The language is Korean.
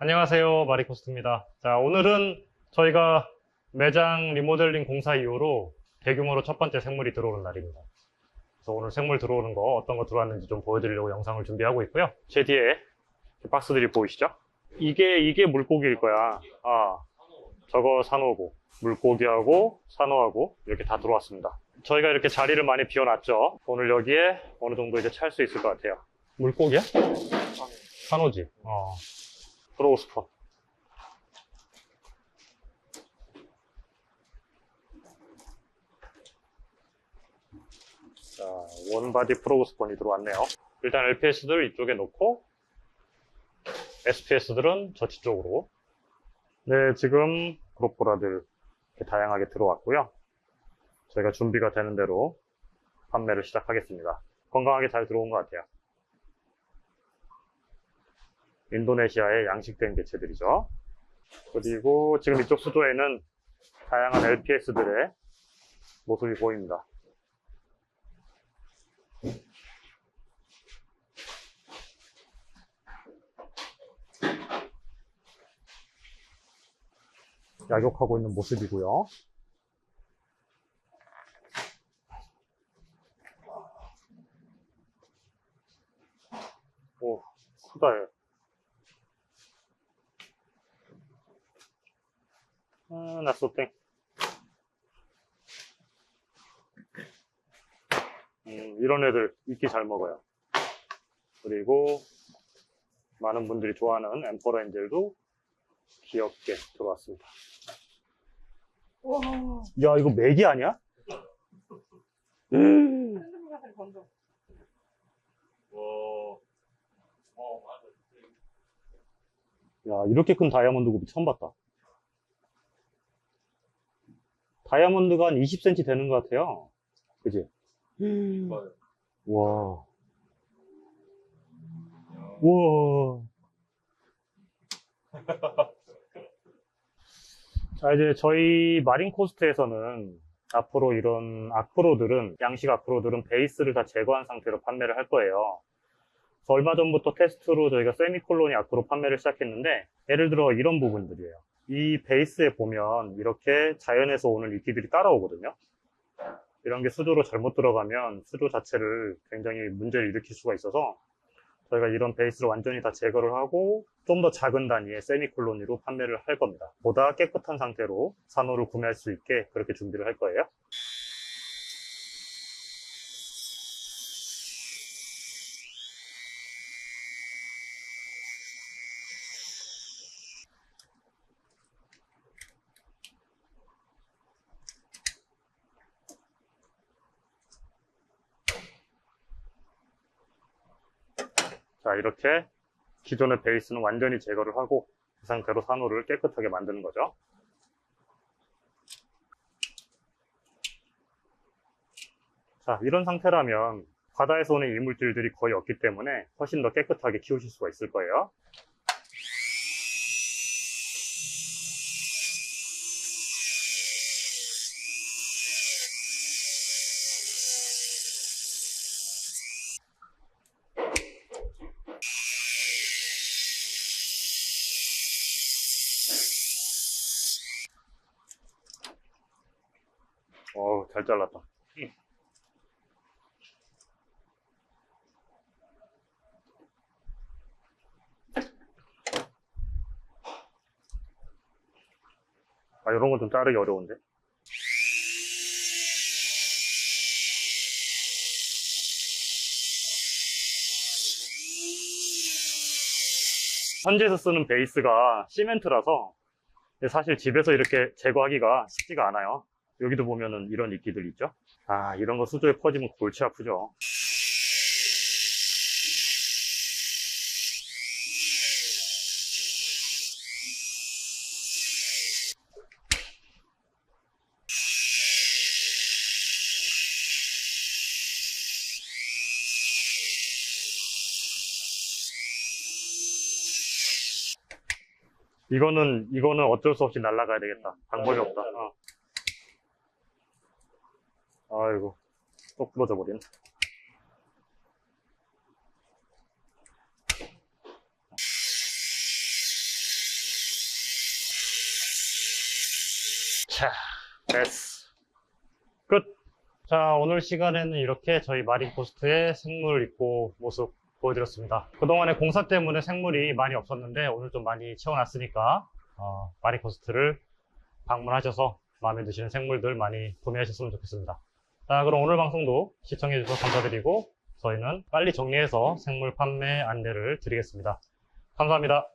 안녕하세요. 마리코스트입니다. 자, 오늘은 저희가 매장 리모델링 공사 이후로 대규모로 첫 번째 생물이 들어오는 날입니다. 그래서 오늘 생물 들어오는 거 어떤 거 들어왔는지 좀 보여드리려고 영상을 준비하고 있고요. 제 뒤에 박스들이 보이시죠? 이게, 이게 물고기일 거야. 아, 저거 산호고, 물고기하고 산호하고 이렇게 다 들어왔습니다. 저희가 이렇게 자리를 많이 비워놨죠. 오늘 여기에 어느 정도 이제 찰 수 있을 것 같아요. 물고기야? 산호지. 어. 들어오고 싶어. 자, 원바디 프로그스폰이 들어왔네요. 일단 LPS들 이쪽에 놓고, SPS들은 저치 쪽으로. 네, 지금 그룹보라들 이렇게 다양하게 들어왔고요. 저희가 준비가 되는 대로 판매를 시작하겠습니다. 건강하게 잘 들어온 것 같아요. 인도네시아의 양식된 개체들이죠. 그리고 지금 이쪽 수조에는 다양한 LPS들의 모습이 보입니다. 약욕하고 있는 모습이고요. 오, 크다, 얘. 아, 나소땡. 음, 이런 애들 이끼 잘 먹어요. 그리고 많은 분들이 좋아하는 엠퍼러 엔젤도 귀엽게 들어왔습니다. 와, 야, 이거 맥이 아니야? 음. 야, 이렇게 큰 다이아몬드 굽이 처음 봤다. 다이아몬드가 한 20cm 되는 것 같아요. 그지? 와. 우와. 자, 이제 저희 마린 코스트에서는 앞으로 이런 아크로들은, 양식 아크로들은 베이스를 다 제거한 상태로 판매를 할 거예요. 그래서 얼마 전부터 테스트로 저희가 세미콜로니 아크로 판매를 시작했는데, 예를 들어 이런 부분들이에요. 이 베이스에 보면 이렇게 자연에서 오는 이끼들이 따라오거든요. 이런 게 수조로 잘못 들어가면 수조 자체를 굉장히 문제를 일으킬 수가 있어서 저희가 이런 베이스를 완전히 다 제거를 하고 좀 더 작은 단위의 세미콜로니로 판매를 할 겁니다. 보다 깨끗한 상태로 산호를 구매할 수 있게 그렇게 준비를 할 거예요. 자, 이렇게 기존의 베이스는 완전히 제거를 하고 그 상태로 산호를 깨끗하게 만드는 거죠. 자, 이런 상태라면 바다에서 오는 이물질들이 거의 없기 때문에 훨씬 더 깨끗하게 키우실 수가 있을 거예요. 어우, 잘 잘랐다. 아, 이런 건 좀 자르기 어려운데. 현지에서 쓰는 베이스가 시멘트라서 사실 집에서 이렇게 제거하기가 쉽지가 않아요. 여기도 보면은 이런 이끼들 있죠? 아, 이런 거 수조에 퍼지면 골치 아프죠. 이거는 이거는 어쩔 수 없이 날아가야 되겠다. 방법이 없다. 네. 어. 아이고 또 부러져 버린. 자, 됐어. 끝. 자, 오늘 시간에는 이렇게 저희 마린 포스트의 생물 입고 모습 보여드렸습니다. 그동안에 공사 때문에 생물이 많이 없었는데 오늘 좀 많이 채워놨으니까 어, 마린코스트를 방문하셔서 마음에 드시는 생물들 많이 구매하셨으면 좋겠습니다. 자, 그럼 오늘 방송도 시청해주셔서 감사드리고 저희는 빨리 정리해서 생물 판매 안내를 드리겠습니다. 감사합니다.